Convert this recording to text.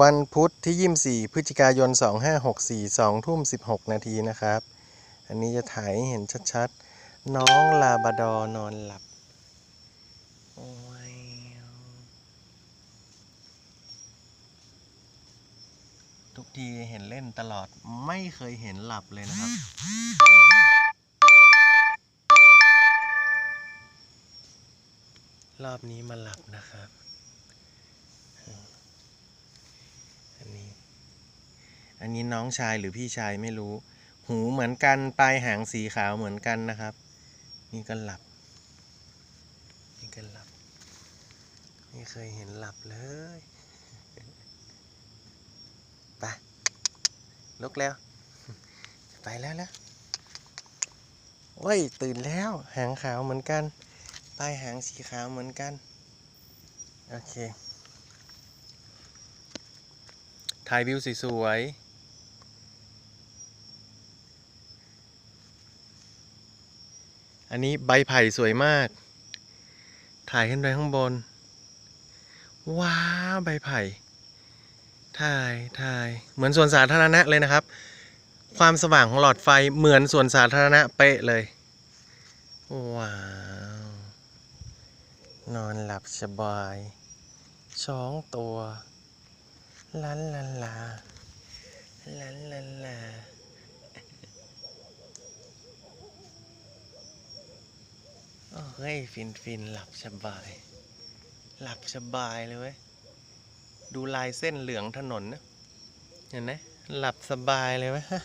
วันพุธที่ยี่สี่พฤศจิกายน 2564 2ทุ่ม 16 นาทีนะครับ อันนี้จะถ่ายให้เห็นชัดๆ น้องลาบาดอนอนหลับ ทุกทีเห็นเล่นตลอดไม่เคยเห็นหลับเลยนะครับ รอบนี้มาหลับนะครับ อันนี้ อันนี้น้องชายหรือพี่ชายไม่รู้ หูเหมือนกันปลายหางสีขาวเหมือนกันนะครับ นี่ก็หลับ นี่ก็หลับ ไม่เคยเห็นหลับเลยไปลุกแล้ว ไปแล้วแล้วโอ้ย ตื่นแล้ว หางขาวเหมือนกัน ปลายหางสีขาวเหมือนกัน โอเค ถ่ายวิวสวยๆ อันนี้ใบไผ่สวยมาก ถ่ายขึ้นไปข้างบน ว้าวใบไผ่ ถ่าย ถ่าย เหมือนสวนสาธารณะเลยนะครับ ความสว่างของหลอดไฟเหมือนสวนสาธารณะเป๊ะเลย ว้าว นอนหลับสบายสองตัวลันลันลาลันลันลาโอ้ เฮ้ยฟินฟินหลับสบาย หลับสบายเลยเว้ย ดูลายเส้นเหลืองถนนนะ เห็นไหมหลับสบายเลยเว้ยฮะ